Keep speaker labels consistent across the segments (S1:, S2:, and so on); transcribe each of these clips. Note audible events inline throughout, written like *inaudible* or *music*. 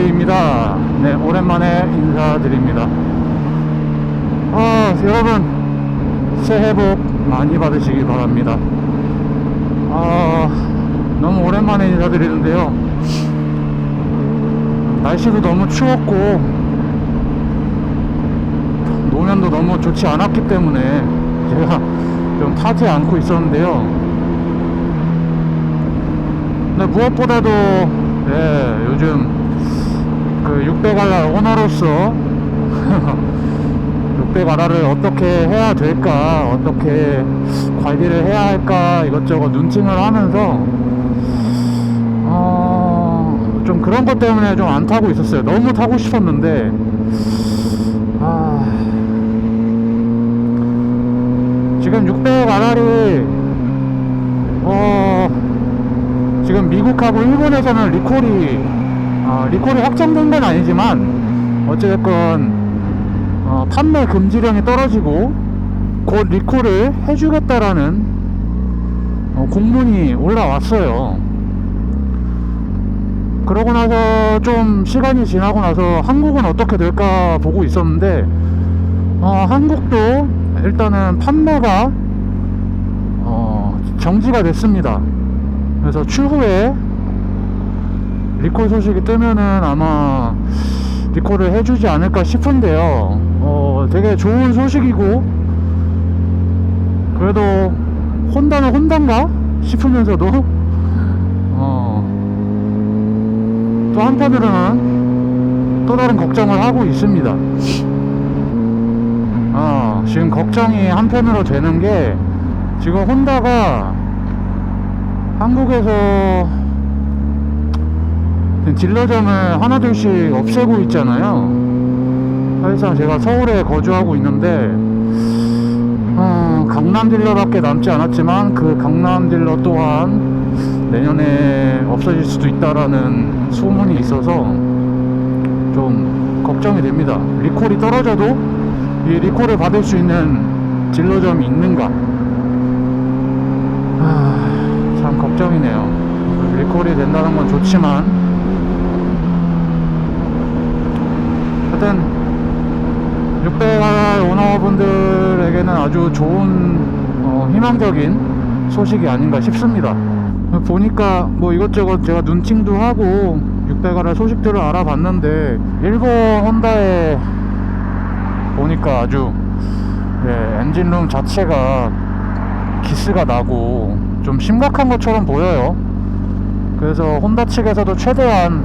S1: 지라이드입니다. 네, 오랜만에 인사드립니다. 아, 여러분 새해 복 많이 받으시기 바랍니다. 아, 너무 오랜만에 인사드리는데요. 날씨도 너무 추웠고 노면도 너무 좋지 않았기 때문에 제가 좀 타지 않고 있었는데요. 근데 무엇보다도 예, 요즘 그 600알라 오너로서 *laughs* 600알라를 어떻게 해야 될까 어떻게 관리를 해야 할까 이것저것 눈팅을 하면서 어, 좀 그런 것 때문에 좀 안 타고 있었어요. 너무 타고 싶었는데 아, 지금 600알라리 어, 지금 미국하고 일본에서는 리콜이 어, 리콜이 확정된 건 아니지만 어찌됐건 어, 판매 금지령이 떨어지고 곧 리콜을 해주겠다라는 어, 공문이 올라왔어요. 그러고 나서 좀 시간이 지나고 나서 한국은 어떻게 될까 보고 있었는데 어, 한국도 일단은 판매가 어, 정지가 됐습니다. 그래서 추후에 리콜 소식이 뜨면은 아마 리콜을 해주지 않을까 싶은데요. 어, 되게 좋은 소식이고, 그래도 혼다는 혼단가? 싶으면서도, *laughs* 어, 또 한편으로는 또 다른 걱정을 하고 있습니다. 어, 지금 걱정이 한편으로 되는 게, 지금 혼다가 한국에서 딜러점을 하나둘씩 없애고 있잖아요. 사실상 제가 서울에 거주하고 있는데 어, 강남 딜러밖에 남지 않았지만 그 강남 딜러 또한 내년에 없어질 수도 있다라는 소문이 있어서 좀 걱정이 됩니다. 리콜이 떨어져도 이 리콜을 받을 수 있는 딜러점이 있는가? 아, 참 걱정이네요. 리콜이 된다는 건 좋지만 하여튼 600알 오너분들에게는 아주 좋은 어, 희망적인 소식이 아닌가 싶습니다. 보니까 뭐 이것저것 제가 눈팅도 하고 600알의 소식들을 알아봤는데 일본 혼다에 보니까 아주 예, 엔진룸 자체가 기스가 나고 좀 심각한 것처럼 보여요. 그래서 혼다 측에서도 최대한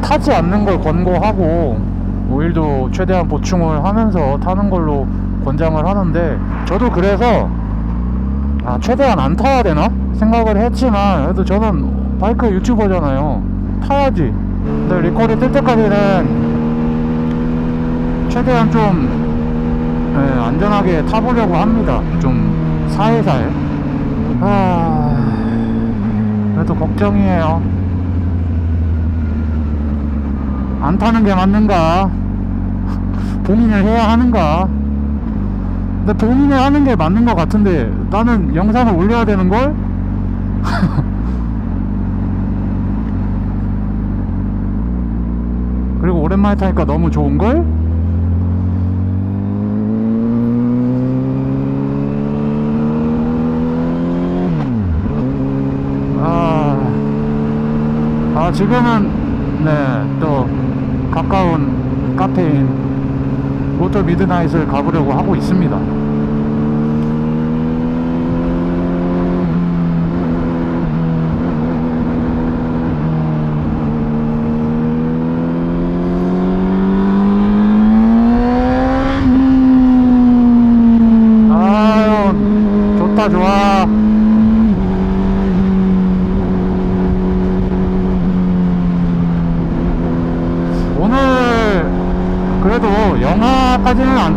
S1: 타지 않는 걸 권고하고 오일도 최대한 보충을 하면서 타는 걸로 권장을 하는데 저도 그래서 아 최대한 안 타야 되나? 생각을 했지만 그래도 저는 바이크 유튜버잖아요. 타야지. 근데 리콜이 뜰 때까지는 최대한 좀 예, 안전하게 타보려고 합니다. 좀 살살 아 그래도 걱정이에요. 안 타는 게 맞는가 봉인을 해야 하는가? 근데 봉인을 하는 게 맞는 것 같은데 나는 영상을 올려야 되는 걸? *laughs* 그리고 오랜만에 타니까 너무 좋은 걸? 아, 아 지금은 네 또 가까운 카페인 모터 미드나잇을 가보려고 하고 있습니다.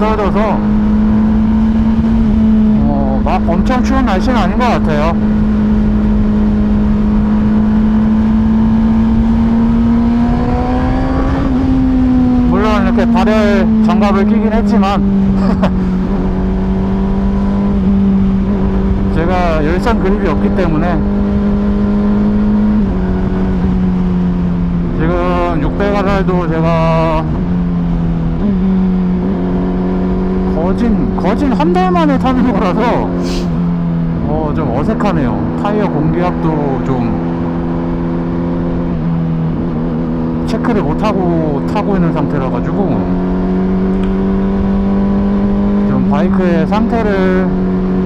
S1: 떨어져서 어, 막 엄청 추운 날씨는 아닌 것 같아요. 물론 이렇게 발열 장갑을 끼긴 했지만 *laughs* 제가 열선 그립이 없기 때문에 지금 600R도 제가 거진 거진 한 달 만에 타는 거라서 어 좀 어색하네요. 타이어 공기압도 좀 체크를 못 하고 타고 있는 상태라 가지고 좀 바이크의 상태를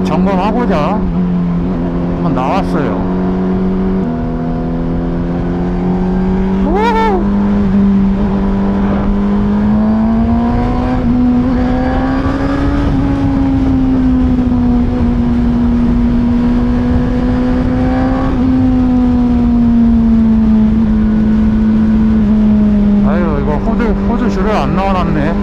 S1: 점검하고자 한번 나왔어요. 우후! 아유 이거 호주 호주 줄을 안 넣어놨네.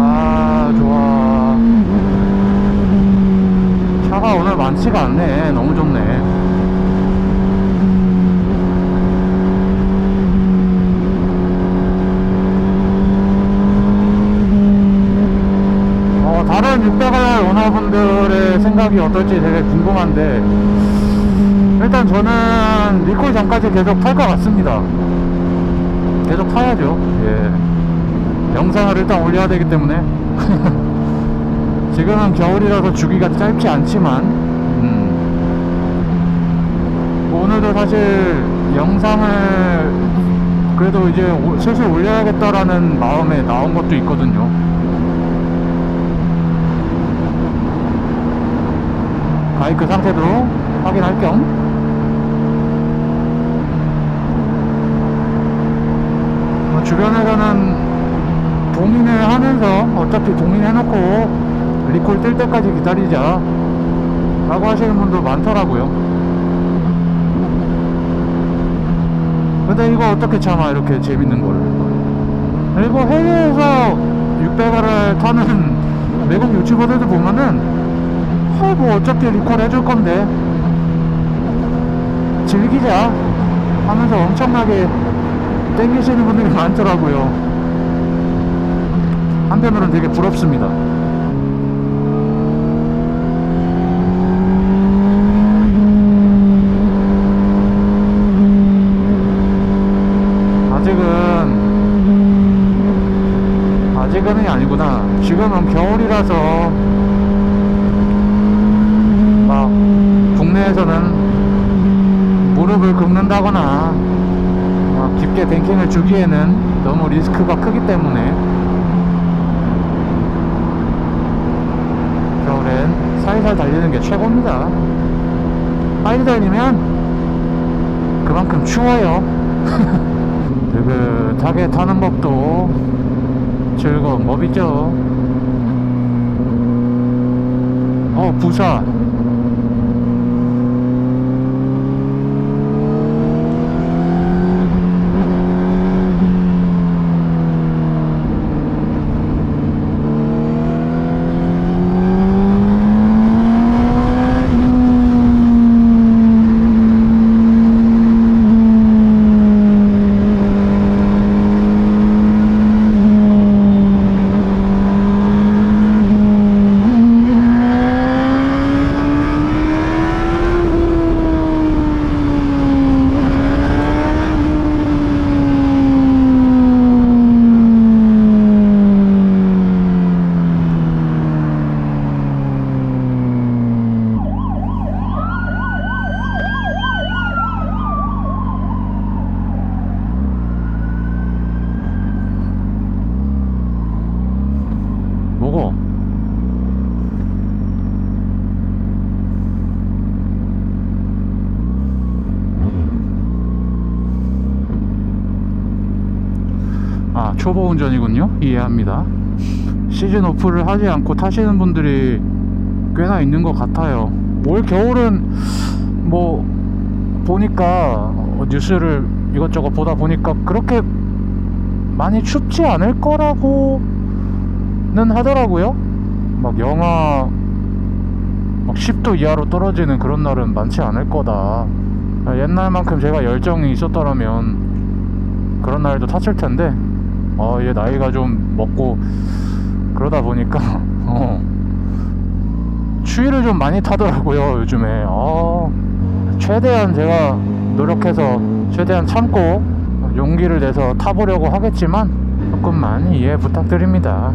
S1: 아 좋아. 차가 오늘 많지가 않네. 너무 좋네. 어, 다른 600알 생각이 어떨지 되게 궁금한데 일단 저는 리콜 전까지 계속 탈 것 같습니다. 계속 타야죠. 예. 영상을 일단 올려야 되기 때문에. *laughs* 지금은 겨울이라서 주기가 짧지 않지만 음, 오늘도 사실 영상을 그래도 이제 오- 슬슬 올려야겠다라는 마음에 나온 것도 있거든요 바이크 상태도 확인할 겸. 뭐 주변에서는 동인을 하면서 어차피 동인해놓고 리콜 뜰 때까지 기다리자 라고 하시는 분도 많더라고요. 근데 이거 어떻게 참아 이렇게 재밌는 거를? 그리고 해외에서 600알을 타는 *laughs* 외국 유튜버들도 보면은 아, 뭐 어차피 리콜 해줄 건데. 즐기자 하면서 엄청나게 땡기시는 분들이 많더라고요. 한편으로는 되게 부럽습니다 아직은 아직은이 아니구나 지금은 겨울이라서 막 국내에서는 무릎을 긁는다거나 막 깊게 뱅킹을 주기에는 너무 리스크가 크기 때문에 겨울엔 살살 달리는 게 최고입니다. 빨리 달리면 그만큼 추워요. *laughs* 느긋하게 타는 법도 즐거운 법이죠. 어 부사 뭐고? 아 초보 운전이군요. 이해합니다. 시즌 오프를 하지 않고 타시는 분들이 꽤나 있는 것 같아요. 올 겨울은 뭐 보니까 어, 뉴스를 이것저것 보다 보니까 그렇게 많이 춥지 않을 거라고는 하더라고요. 막 영하 막 10도 이하로 떨어지는 그런 날은 많지 않을 거다. 아, 옛날만큼 제가 열정이 있었더라면 그런 날도 탔을 텐데 어 이제 나이가 좀 먹고 그러다 보니까 *laughs* 어 추위를 좀 많이 타더라고요 요즘에. 어 최대한 제가 노력해서 최대한 참고 용기를 내서 타보려고 하겠지만 조금 많이 이해 부탁드립니다.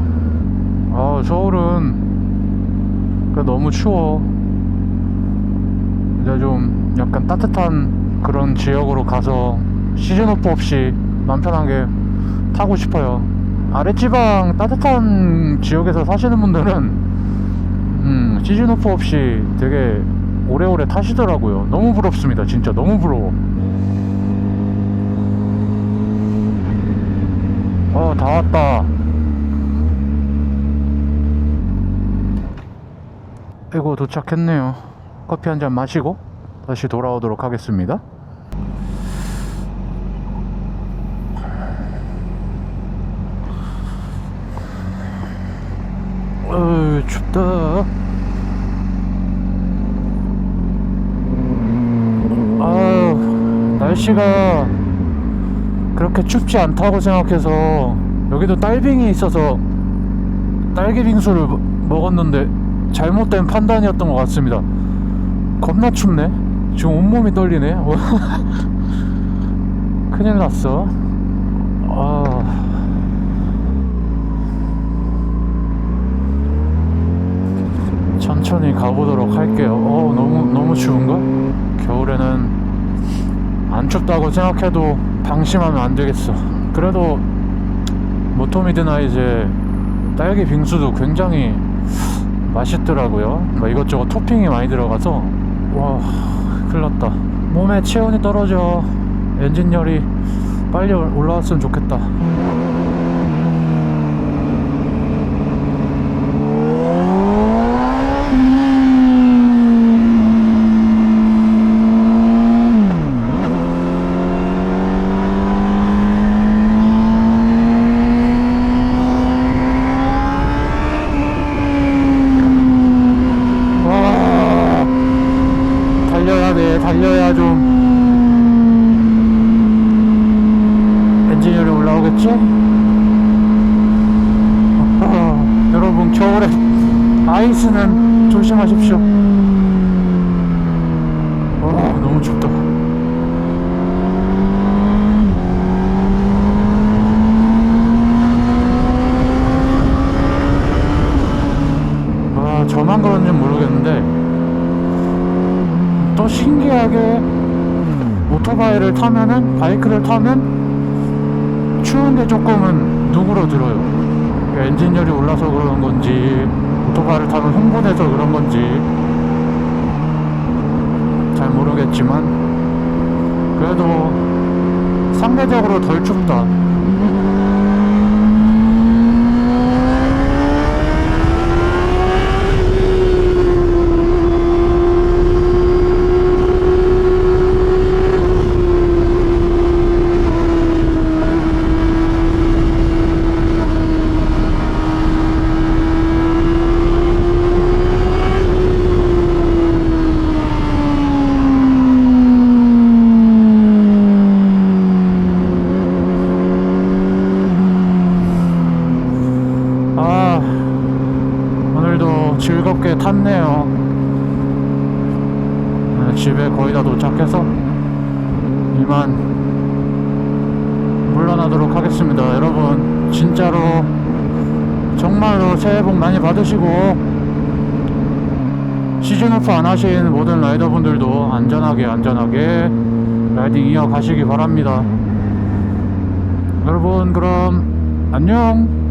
S1: 어 서울은 그 너무 추워. 이제 좀 약간 따뜻한 그런 지역으로 가서 시즌 오프 없이 맘 편하게 타고 싶어요. 아랫지방 따뜻한 지역에서 사시는 분들은 음, 시즌 오프 없이 되게 오래오래 타시더라고요. 너무 부럽습니다. 진짜 너무 부러워. 어, 다 왔다. 아이고, 도착했네요. 커피 한 잔 마시고 다시 돌아오도록 하겠습니다. 어 춥다. 아 날씨가 그렇게 춥지 않다고 생각해서 여기도 딸빙이 있어서 딸기 빙수를 먹- 먹었는데 잘못된 판단이었던 것 같습니다. 겁나 춥네. 지금 온몸이 떨리네. *laughs* 큰일 났어. 아. 천천히 가보도록 할게요. 어, 너무, 너무 추운가? 겨울에는 안 춥다고 생각해도 방심하면 안 되겠어. 그래도 모토미드나 이제 딸기 빙수도 굉장히 맛있더라고요. 뭐 이것저것 토핑이 많이 들어가서 와 큰일 났다. 몸에 체온이 떨어져 엔진열이 빨리 올- 올라왔으면 좋겠다. 와 달려야 돼 달려야 좀 엔진열이 올라오겠지? 아, 여러분 겨울에 아이스는 조심하십시오 와 너무 춥다 아 저만 그런지 모르겠는데 또 신기하게 오토바이를 타면은 바이크를 타면 추운데 조금은 누그러들어요. 그러니까 엔진열이 올라서 그런 건지 오토바이를 타면 흥분해서 그런 건지 잘 모르겠지만 그래도 상대적으로 덜 춥다 아 오늘도 즐겁게 탔네요 네, 집에 거의 다 도착해서 이만 물러나도록 하겠습니다. 여러분 진짜로 정말로 새해 복 많이 받으시고 시즌 오프 안 하신 모든 라이더분들도 안전하게 안전하게 라이딩 이어가시기 바랍니다. 여러분 그럼 안녕